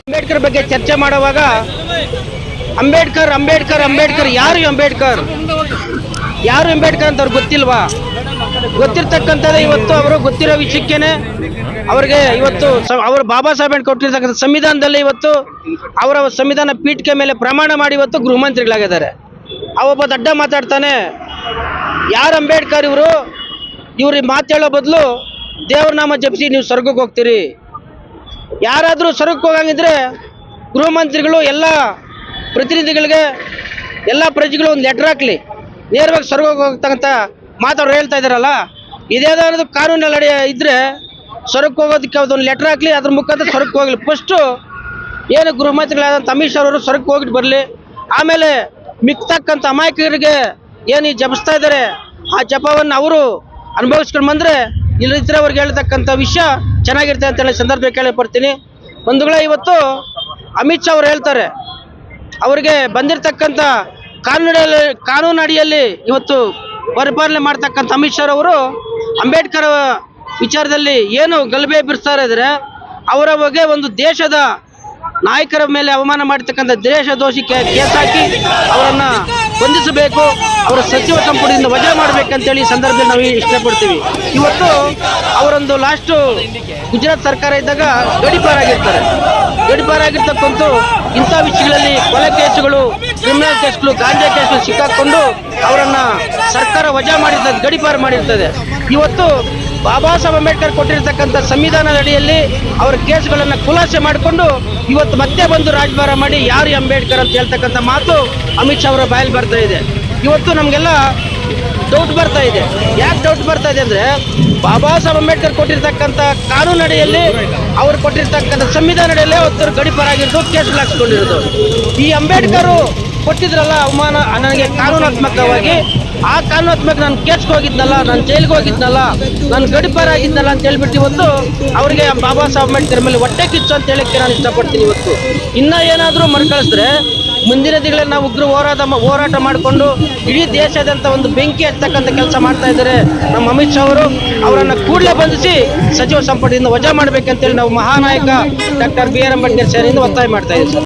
ಅಂಬೇಡ್ಕರ್ ಬಗ್ಗೆ ಚರ್ಚೆ ಮಾಡುವಾಗ ಅಂಬೇಡ್ಕರ್ ಅಂಬೇಡ್ಕರ್ ಅಂಬೇಡ್ಕರ್ ಯಾರು ಅಂಬೇಡ್ಕರ್? ಯಾರು ಅಂಬೇಡ್ಕರ್ ಅಂತ ಅವ್ರಿಗೆ ಗೊತ್ತಿಲ್ವಾ? ಗೊತ್ತಿರ್ತಕ್ಕಂಥದ್ದು ಇವತ್ತು ಅವರು ಗೊತ್ತಿರೋ ವಿಷಯಕ್ಕೇನೆ ಅವ್ರಿಗೆ ಇವತ್ತು ಅವರು ಬಾಬಾ ಸಾಹೇಬ್ ಕೊಟ್ಟಿರ್ತಕ್ಕಂಥ ಸಂವಿಧಾನದಲ್ಲಿ ಇವತ್ತು ಅವರ ಸಂವಿಧಾನ ಪೀಠಿಕೆ ಮೇಲೆ ಪ್ರಮಾಣ ಮಾಡಿ ಇವತ್ತು ಗೃಹಮಂತ್ರಿಗಳಾಗಿದ್ದಾರೆ. ಅವೊಬ್ಬ ದಡ್ಡ ಮಾತಾಡ್ತಾನೆ, ಯಾರು ಅಂಬೇಡ್ಕರ್ ಇವರು? ಇವ್ರಿಗೆ ಮಾತೇಳೋ ಬದಲು ದೇವ್ರ ನಾಮ ಜಪಿಸಿ ನೀವು ಸ್ವರ್ಗಕ್ಕೆ ಹೋಗ್ತೀರಿ. ಯಾರಾದರೂ ಸ್ವರ್ಗಕ್ಕೆ ಹೋಗಂಗಿದ್ರೆ ಗೃಹಮಂತ್ರಿಗಳು ಎಲ್ಲ ಪ್ರತಿನಿಧಿಗಳಿಗೆ, ಎಲ್ಲ ಪ್ರಜೆಗಳು ಒಂದು ಲೆಟ್ರ್ ಹಾಕ್ಲಿ. ನೇರವಾಗಿ ಸ್ವರ್ಗಕ್ಕೆ ಹೋಗ್ತಕ್ಕಂಥ ಮಾತಾಡೋರು ಹೇಳ್ತಾ ಇದಾರಲ್ಲ ಇದೇ ಕಾನೂನಲ್ಲಿ ಅಡಿ ಇದ್ರೆ ಸ್ವರಕ್ಕೆ ಹೋಗೋದಕ್ಕೆ ಒಂದು ಲೆಟ್ರ್ ಹಾಕ್ಲಿ, ಅದ್ರ ಮುಖಾಂತರ ಸ್ವರಕ್ಕೆ ಹೋಗ್ಲಿ. ಫಸ್ಟು ಏನು ಗೃಹ ಮಂತ್ರಿಗಳಾದ ಶಾ ಅವರು ಸ್ವರಕ್ಕೆ ಹೋಗಿಟ್ಟು ಬರಲಿ. ಆಮೇಲೆ ಮಿಕ್ತಕ್ಕಂಥ ಅಮಾಯಕರಿಗೆ ಏನು ಈ ಜಪಿಸ್ತಾ ಇದ್ದಾರೆ ಆ ಜಪವನ್ನು ಅವರು ಅನುಭವಿಸ್ಕೊಂಡು ಬಂದರೆ ಇಲ್ಲದಿದ್ದರೆ ಅವ್ರಿಗೆ ಹೇಳ್ತಕ್ಕಂಥ ವಿಷಯ ಚೆನ್ನಾಗಿರುತ್ತೆ ಅಂತ ಹೇಳಿ ಸಂದರ್ಭ ಬರ್ತೀನಿ. ಬಂಧುಗಳ, ಇವತ್ತು ಅಮಿತ್ ಶಾ ಅವರು ಹೇಳ್ತಾರೆ, ಅವರಿಗೆ ಬಂದಿರತಕ್ಕಂಥ ಕಾನೂನಲ್ಲಿ ಕಾನೂನು ಅಡಿಯಲ್ಲಿ ಇವತ್ತು ಪರಿಪಾಲನೆ ಮಾಡ್ತಕ್ಕಂಥ ಅಮಿತ್ ಶಾ ಅವರು ಅಂಬೇಡ್ಕರ್ ವಿಚಾರದಲ್ಲಿ ಏನು ಗಲಭೆ ಬಿಡಿಸ್ತಾರೆ ಇದ್ರೆ ಅವರ ಬಗ್ಗೆ ಒಂದು ದೇಶದ ನಾಯಕರ ಮೇಲೆ ಅವಮಾನ ಮಾಡ್ತಕ್ಕಂಥ ದೇಶ ದೋಷಿ ಕೇಸ್ ಹಾಕಿ ಅವರನ್ನ ಬಂಧಿಸಬೇಕು, ಅವರ ಸಚಿವ ಸಂಪುಟದಿಂದ ವಜಾ ಮಾಡಬೇಕಂತೇಳಿ ಈ ಸಂದರ್ಭದಲ್ಲಿ ನಾವು ಇಷ್ಟಪಡ್ತೀವಿ. ಇವತ್ತು ಅವರೊಂದು ಲಾಸ್ಟು ಗುಜರಾತ್ ಸರ್ಕಾರ ಇದ್ದಾಗ ಗಡಿಪಾರಾಗಿರ್ತಾರೆ. ಗಡಿಪಾರಾಗಿರ್ತಕ್ಕಂಥ ಇಂಥ ವಿಷಯಗಳಲ್ಲಿ ಕೊಲೆ ಕೇಸುಗಳು ಕ್ರಿಮಿನಲ್ ಕೇಸ್ಗಳು, ಗಾಂಜಾ ಕೇಸ್ಗಳು ಸಿಕ್ಕಾಕೊಂಡು ಅವರನ್ನ ಸರ್ಕಾರ ವಜಾ ಮಾಡಿರ್ತದೆ, ಗಡಿಪಾರು ಮಾಡಿರ್ತದೆ. ಇವತ್ತು ಬಾಬಾ ಸಾಹೇಬ್ ಅಂಬೇಡ್ಕರ್ ಕೊಟ್ಟಿರ್ತಕ್ಕಂಥ ಸಂವಿಧಾನದ ಅಡಿಯಲ್ಲಿ ಅವರ ಕೇಸ್ಗಳನ್ನ ಖುಲಾಸೆ ಮಾಡಿಕೊಂಡು ಇವತ್ತು ಮತ್ತೆ ಬಂದು ರಾಜಭಾರ ಮಾಡಿ ಯಾರು ಅಂಬೇಡ್ಕರ್ ಅಂತ ಹೇಳ್ತಕ್ಕಂಥ ಮಾತು ಅಮಿತ್ ಶಾ ಅವರ ಬಾಯಲ್ಲಿ ಬರ್ತಾ ಇದೆ. ಇವತ್ತು ನಮಗೆಲ್ಲ ಡೌಟ್ ಬರ್ತಾ ಇದೆ. ಯಾಕೆ ಡೌಟ್ ಬರ್ತಾ ಇದೆ ಅಂದ್ರೆ ಬಾಬಾ ಸಾಹೇಬ್ ಅಂಬೇಡ್ಕರ್ ಕೊಟ್ಟಿರ್ತಕ್ಕಂಥ ಕಾನೂನು ಅಡಿಯಲ್ಲಿ ಅವ್ರು ಕೊಟ್ಟಿರ್ತಕ್ಕಂಥ ಸಂವಿಧಾನ ಅಡಿಯಲ್ಲೇ ಗಡಿಪಾರ ಗಡಿಪಾರಾಗಿರೋದು ಕೇಸ್ ಹಾಕ್ಸ್ಕೊಂಡಿರೋದು ಈ ಅಂಬೇಡ್ಕರ್ ಕೊಟ್ಟಿದ್ರಲ್ಲ ಅವಮಾನ, ನನಗೆ ಕಾನೂನಾತ್ಮಕವಾಗಿ, ಆ ಕಾನೂನಾತ್ಮಕ ನಾನು ಕೇಸ್ಗೆ ಹೋಗಿದ್ನಲ್ಲ, ನಾನು ಜೈಲಿಗೆ ಹೋಗಿದ್ನಲ್ಲ, ನಾನು ಗಡಿಪಾರಾಗಿದ್ನಲ್ಲ ಅಂತ ಹೇಳ್ಬಿಟ್ಟು ಇವತ್ತು ಅವರಿಗೆ ಬಾಬಾ ಸಾಹೇಬ್ ಅಂಬೇಡ್ಕರ್ ಮೇಲೆ ಹೊಟ್ಟೆ ಕಿಚ್ಚು ಅಂತ ಹೇಳಕ್ಕೆ ನಾನು ಇಷ್ಟಪಡ್ತೀನಿ ಇವತ್ತು. ಇನ್ನ ಏನಾದರೂ ಮರುಕಳಿಸಿದ್ರೆ ಮುಂದಿನ ದಿನಗಳಲ್ಲಿ ನಾವು ಉಗ್ರ ಹೋರಾಟ ಹೋರಾಟ ಮಾಡಿಕೊಂಡು ಇಡೀ ದೇಶದಂತ ಒಂದು ಬೆಂಕಿ ಹಚ್ಚತಕ್ಕಂಥ ಕೆಲಸ ಮಾಡ್ತಾ ಇದ್ದಾರೆ ನಮ್ಮ ಅಮಿತ್ ಶಾ ಅವರು. ಅವರನ್ನು ಕೂಡಲೇ ಬಂಧಿಸಿ ಸಚಿವ ಸಂಪುಟದಿಂದ ವಜಾ ಮಾಡಬೇಕಂತೇಳಿ ನಾವು ಮಹಾನಾಯಕ ಡಾಕ್ಟರ್ ಬಿ ಆರ್ ಅಂಬೇಡ್ಕರ್ ಸೇರಿಯಿಂದ ಒತ್ತಾಯ ಮಾಡ್ತಾ ಇದ್ದೀವಿ.